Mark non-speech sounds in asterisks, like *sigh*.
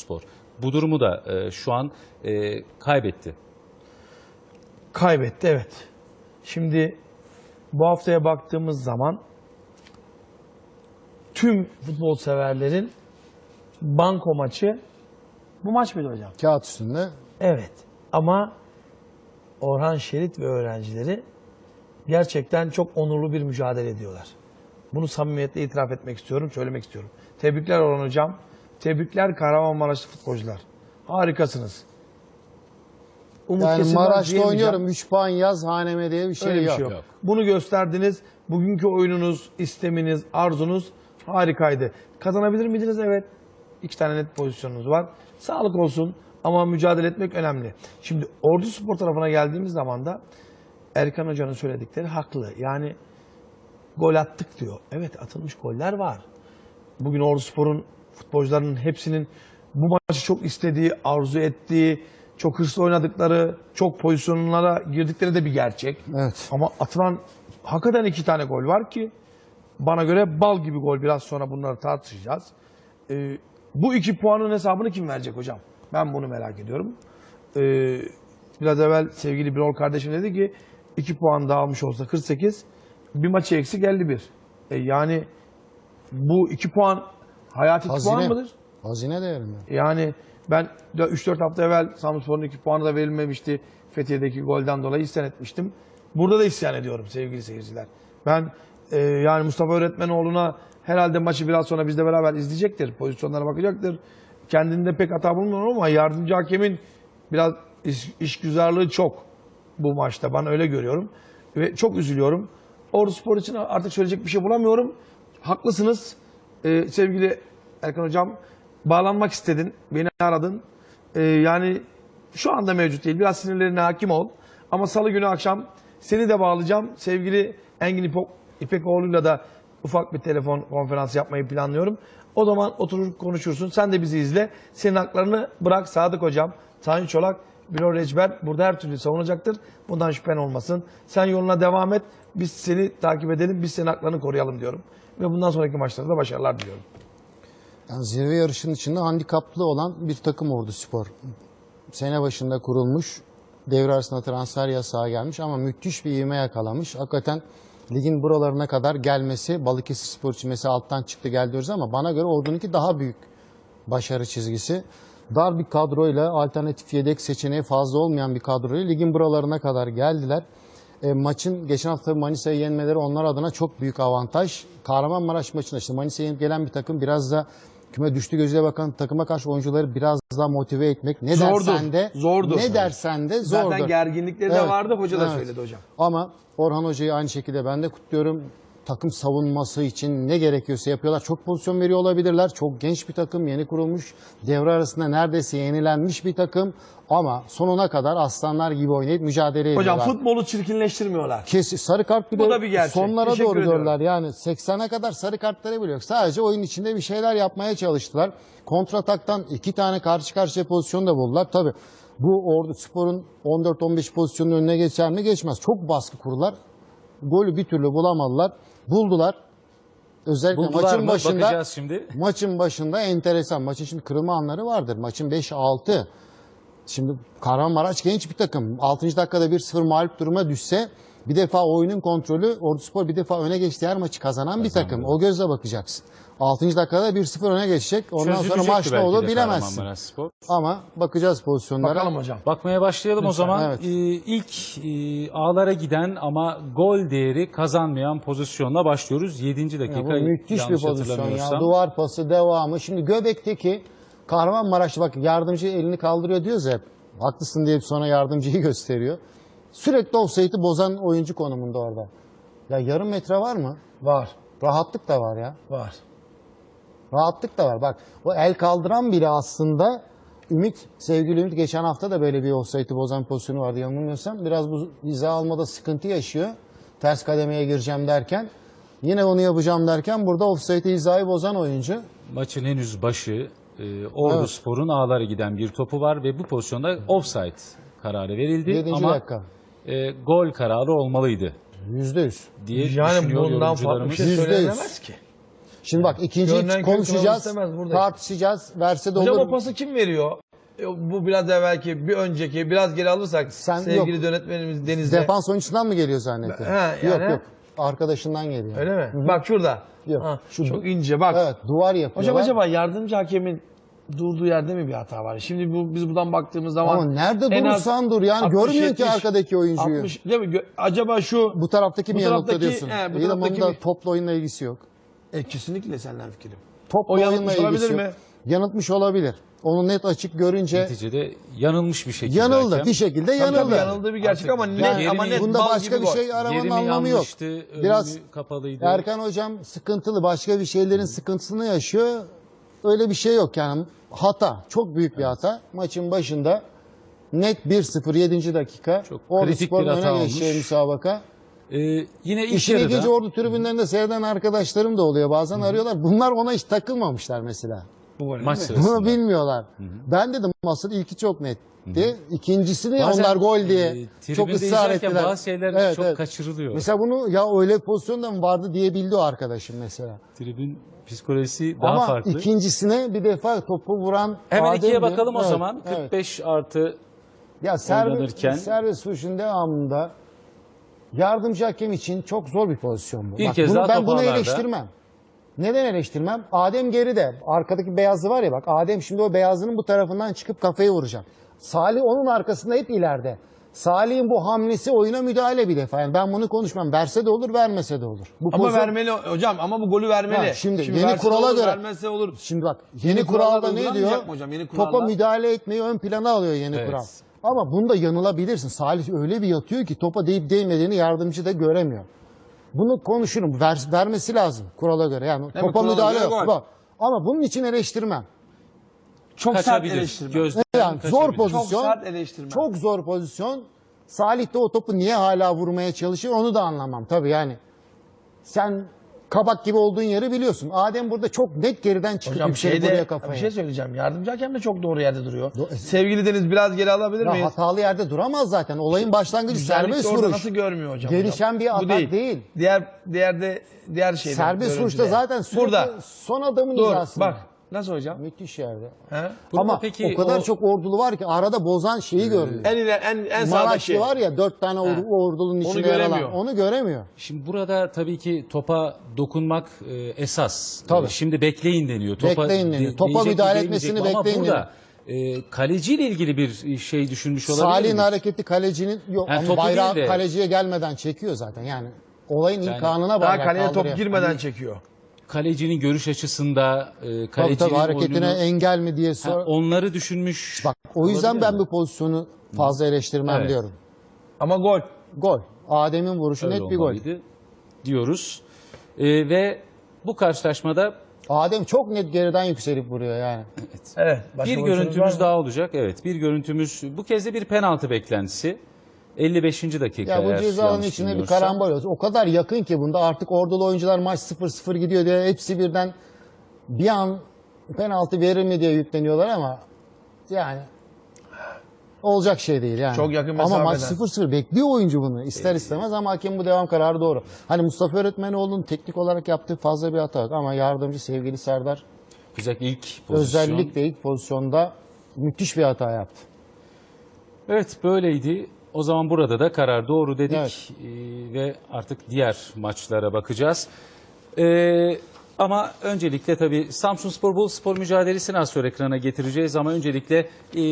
Spor. Bu durumu da e, şu an e, kaybetti. Kaybetti evet. Şimdi bu haftaya baktığımız zaman tüm futbol severlerin banko maçı bu maç mıydı hocam? Kağıt üstünde Evet. Ama Orhan Şerit ve öğrencileri gerçekten çok onurlu bir mücadele ediyorlar. Bunu samimiyetle itiraf etmek istiyorum, söylemek istiyorum. Tebrikler Orhan Hocam. Tebrikler Kahramanmaraşlı futbolcular. Harikasınız. Umut yani kesilmez Maraş'ta oynuyorum 3 puan yaz haneme diye bir şey Öyle bir yok. şey yok. yok. Bunu gösterdiniz. Bugünkü oyununuz, isteminiz, arzunuz harikaydı. Kazanabilir miydiniz? Evet. İki tane net pozisyonunuz var. Sağlık olsun ama mücadele etmek önemli. Şimdi Ordu Spor tarafına geldiğimiz zaman da Erkan Hoca'nın söyledikleri haklı. Yani gol attık diyor. Evet atılmış goller var. Bugün Ordu Spor'un futbolcularının hepsinin bu maçı çok istediği, arzu ettiği, çok hırslı oynadıkları, çok pozisyonlara girdikleri de bir gerçek. Evet. Ama atılan hakikaten iki tane gol var ki bana göre bal gibi gol. Biraz sonra bunları tartışacağız. Ee, bu iki puanın hesabını kim verecek hocam? Ben bunu merak ediyorum. Ee, biraz evvel sevgili Birol kardeşim dedi ki iki puan dağılmış olsa 48 bir maçı eksik 51. E, yani bu iki puan hayati iki puan Hazine. mıdır? Hazine değerinde. Yani ben 3-4 hafta evvel Samsunspor'un iki puanı da verilmemişti. Fethiye'deki golden dolayı isyan etmiştim. Burada da isyan ediyorum sevgili seyirciler. Ben e, yani Mustafa Öğretmenoğlu'na herhalde maçı biraz sonra bizle beraber izleyecektir. Pozisyonlara bakacaktır. Kendinde pek hata bulmuyorum ama yardımcı hakemin biraz iş, işgüzarlığı çok bu maçta. Ben öyle görüyorum. Ve çok üzülüyorum. Ordu Spor için artık söyleyecek bir şey bulamıyorum. Haklısınız. Ee, sevgili Erkan Hocam bağlanmak istedin. Beni aradın. Ee, yani şu anda mevcut değil. Biraz sinirlerine hakim ol. Ama salı günü akşam seni de bağlayacağım. Sevgili Engin İpek, İpekoğlu'yla da ufak bir telefon konferansı yapmayı planlıyorum. O zaman oturur konuşursun. Sen de bizi izle. Senin haklarını bırak Sadık Hocam, Sayın Çolak, Bilal Recber burada her türlü savunacaktır. Bundan şüphen olmasın. Sen yoluna devam et. Biz seni takip edelim. Biz senin haklarını koruyalım diyorum. Ve bundan sonraki maçlarda başarılar diliyorum. Yani zirve yarışının içinde handikaplı olan bir takım Ordu Spor. Sene başında kurulmuş. Devre arasında transfer yasağı gelmiş ama müthiş bir ivme yakalamış. Hakikaten ligin buralarına kadar gelmesi Balıkesir Spor için mesela alttan çıktı diyoruz ama bana göre Ordu'nunki daha büyük başarı çizgisi. Dar bir kadroyla alternatif yedek seçeneği fazla olmayan bir kadroyla ligin buralarına kadar geldiler. E, maçın geçen hafta Manisa'yı yenmeleri onlar adına çok büyük avantaj. Kahramanmaraş maçında işte Manisa'ya yenip gelen bir takım biraz da küme düştü gözüyle bakan takıma karşı oyuncuları biraz daha motive etmek. Ne Zordur, dersen de zordur. ne dersen de zordur. Zaten gerginlikleri de Evet, vardı. Hoca da evet. söyledi hocam. Ama Orhan Hoca'yı aynı şekilde ben de kutluyorum. Takım savunması için ne gerekiyorsa yapıyorlar. Çok pozisyon veriyor olabilirler. Çok genç bir takım, yeni kurulmuş. Devre arasında neredeyse yenilenmiş bir takım. Ama sonuna kadar aslanlar gibi oynayıp mücadele Hocam ediyorlar. futbolu çirkinleştirmiyorlar. Kes, sarı kart bile Bu da bir gerçek. sonlara Teşekkür doğru ediyorum. gördüler. Yani 80'e kadar sarı kartları bile yok. Sadece oyun içinde bir şeyler yapmaya çalıştılar. Kontrataktan iki tane karşı karşıya pozisyon da buldular. Tabii bu Ordu Spor'un 14-15 pozisyonun önüne geçer mi? Geçmez. Çok baskı kurdular. Golü bir türlü bulamadılar. Buldular. Özellikle Buldular maçın mı? başında Bakacağız şimdi. maçın başında enteresan. Maçın şimdi kırılma anları vardır. Maçın 5-6. Şimdi Kahramanmaraş genç bir takım. 6. dakikada 1-0 mağlup duruma düşse bir defa oyunun kontrolü Orduspor bir defa öne geçti her maçı kazanan bir takım. O gözle bakacaksın. 6. dakikada 1-0 öne geçecek. Ondan sonra Çözülecekti maç ne belki olur de bilemezsin. Ama bakacağız pozisyonlara. Bakalım hocam. Bakmaya başlayalım o Lütfen, zaman. evet. Ee, ilk e, ağlara giden ama gol değeri kazanmayan pozisyonla başlıyoruz. 7. Ya dakika. bu müthiş bir yanlış pozisyon ya. hatırlamıyorsam. Duvar pası devamı. Şimdi Göbek'teki Kahramanmaraşlı bak yardımcı elini kaldırıyor diyoruz ya hep. Haklısın deyip sonra yardımcıyı *laughs* gösteriyor. Sürekli offside'i bozan oyuncu konumunda orada. Ya yarım metre var mı? Var. Rahatlık da var ya. Var. Rahatlık da var. Bak o el kaldıran bile aslında Ümit, sevgili Ümit geçen hafta da böyle bir offside'i bozan pozisyonu vardı yanılmıyorsam. Biraz bu hiza almada sıkıntı yaşıyor. Ters kademeye gireceğim derken. Yine onu yapacağım derken burada offside'i hizayı bozan oyuncu. Maçın henüz başı e, Ordu Evet. Spor'un ağlara giden bir topu var ve bu pozisyonda offside kararı verildi. 7. ama dakika. e, gol kararı olmalıydı Yüzde yüz. diye Yani bundan farklı bir şey söylenemez ki. Şimdi bak ikinci Görünen köy konuşacağız, istemez tartışacağız, verse de Hocam olur. o pası kim veriyor? E, Bu biraz evvelki, bir önceki, biraz geri alırsak Sen- sevgili yok. yönetmenimiz Deniz'de. Defans oyuncusundan mı geliyor zannettin? Ha, Yok yani- yok. Arkadaşından geliyor. Öyle mi? Bak şurada. Yok, Ha, şu- çok ince bak. Evet, duvar yapıyorlar. Hocam acaba yardımcı hakemin durduğu yerde mi bir hata var? Şimdi bu, biz buradan baktığımız zaman... Ama nerede en az durursan dur yani 60, görmüyor ki 70, arkadaki oyuncuyu. 60, değil mi? Gö- Acaba şu... Bu taraftaki Bu mi yanıltta taraftaki- diyorsun? he, bu İyi de bunun taraftaki da mi? topla oyunla ilgisi yok. E, kesinlikle senden fikrim. Topla O ilgisi olabilir yok. mi? Yanıltmış olabilir. Onu net açık görünce Neticede yanılmış bir şekilde. yanıldı. hakem. Bir şekilde Tabii tabii yanıldı. yanıldığı bir gerçek Artık ama net, yani ama net Bunda başka bir şey aramanın anlamı yok. yanlıştı, önü Biraz kapalıydı. Erkan hocam sıkıntılı başka bir şeylerin sıkıntısını yaşıyor. Öyle bir şey yok yani. Hata. Çok büyük bir hata. Maçın başında net 1-0 7. dakika. Çok Ordu kritik Spor'un bir hata öne olmuş. müsabaka. Ee, yine ilk İşin yarıda ilginci ordu tribünlerinde seyreden arkadaşlarım da oluyor. Bazen arıyorlar. Bunlar ona hiç takılmamışlar mesela. Bu gol, maç sırasında. Bunu bilmiyorlar. Ben dedim asıl ilki çok netti. İkincisini Bazen, onlar gol diye e, çok ısrar ettiler. Bazı şeyler Evet, çok evet. kaçırılıyor. Mesela bunu ya öyle bir pozisyonda mı vardı diyebildi o arkadaşım mesela. Tribün psikolojisi daha Ama farklı. ikincisine bir defa topu vuran Hemen ikiye Adem'di. bakalım o Evet, zaman. evet. 45 artı Ya servis, servis vuruşun devamında yardımcı hakem için çok zor bir pozisyon bu. Bir Bak, kez bunu, daha ben bunu ağlarda. eleştirmem. Neden eleştirmem? Adem geride. Arkadaki beyazlı var ya bak Adem şimdi o beyazlının bu tarafından çıkıp kafayı vuracak. Salih onun arkasında hep ileride. Salih'in bu hamlesi oyuna müdahale bir defa. Yani ben bunu konuşmam. Verse de olur, vermese de olur. Bu Ama pozisyon- vermeli hocam ama bu golü vermeli. Ha, şimdi yeni verse kurala olur, göre- Vermezse olur. Şimdi bak yeni, Yeni kuralda ne uygulanmayacak diyor? mı hocam? Yeni Topa kurallar? müdahale etmeyi ön plana alıyor yeni Evet. kural. Ama bunda yanılabilirsin. Salih öyle bir yatıyor ki topa deyip değmediğini yardımcı da göremiyor. Bunu konuşurum. Ver, vermesi lazım kurala göre. Yani mi? topa müdahale göre yok. gol. Bak. Ama bunun için eleştirmem. Çok sert kaçabilir. eleştirme. Gözden Yani zor kaçabilir. pozisyon. Çok sert eleştirme. Çok zor pozisyon. Salih de o topu niye hala vurmaya çalışıyor onu da anlamam. Tabii yani sen kabak gibi olduğun yeri biliyorsun. Adem burada çok net geriden çıkıp Hocam yükseli şeyde buraya kafaya. bir şey söyleyeceğim. Yardımcı hakem de çok doğru yerde duruyor. Do- Sevgili Deniz biraz geri alabilir Ya miyiz? hatalı yerde duramaz zaten. Olayın başlangıcı serbest vuruş. nasıl görmüyor hocam? Gelişen hocam? bir Bu atak değil. Diğer diğer de diğer şeyde. Serbest vuruşta zaten burada. son adamın Dur hizasında. bak. Nasıl hocam? Müthiş yerde. He? Ama peki o kadar o- çok ordulu var ki arada bozan şeyi görmüyor. En iler, en en Maraşlı sağdaki. var ya dört tane ordu, ordulunun içinde yer alan. Onu göremiyor. Şimdi burada tabii ki topa dokunmak e, esas. Tabii. E, şimdi bekleyin deniyor. Topa, Bekleyin deniyor. de- Topa mi, müdahale etmesini mi? Ama bekleyin burada e, kaleciyle ilgili bir şey düşünmüş olabilir Salih'in hareketi kalecinin yok Yani ama bayrağı de- kaleciye gelmeden çekiyor zaten. Yani olayın Yani- ilk anına Daha bayrak kaleye top girmeden çekiyor. Kalecinin görüş açısında, e, Tabii kalecinin tabii hareketine oyununu, engel mi diye Ha, sor. onları düşünmüş. Bak o yüzden ben bu pozisyonu fazla eleştirmem Evet. diyorum. Ama gol. Gol. Adem'in vuruşu Öyle net bir gol. olmalıydı diyoruz. E, ve bu karşılaşmada Adem çok net geriden yükselip vuruyor yani. Evet. Başka bir var görüntümüz mı? daha olacak. Evet, bir görüntümüz. Bu kez de bir penaltı beklentisi. 55. dakika. Ya bu eğer ceza alanının yanlış içinde bir bilmiyorsam. karambol olsun. O kadar yakın ki bunda artık ordulu oyuncular maç 0-0 gidiyor diye hepsi birden bir an penaltı verir mi diye yükleniyorlar ama yani olacak şey değil yani. Çok yakın Ama maç mesafeden. 0-0 bekliyor oyuncu bunu ister istemez ama hakem bu devam kararı doğru. Hani Mustafa Öğretmenoğlu'nun teknik olarak yaptığı fazla bir hata yok ama yardımcı sevgili Serdar Özellikle ilk pozisyon. özellikle ilk pozisyonda müthiş bir hata yaptı. Evet böyleydi. O zaman burada da karar doğru dedik Evet. Ee, ve artık diğer maçlara bakacağız. Ee, ama öncelikle tabii Samsun Spor Bol Spor mücadelesini az sonra ekrana getireceğiz ama öncelikle e,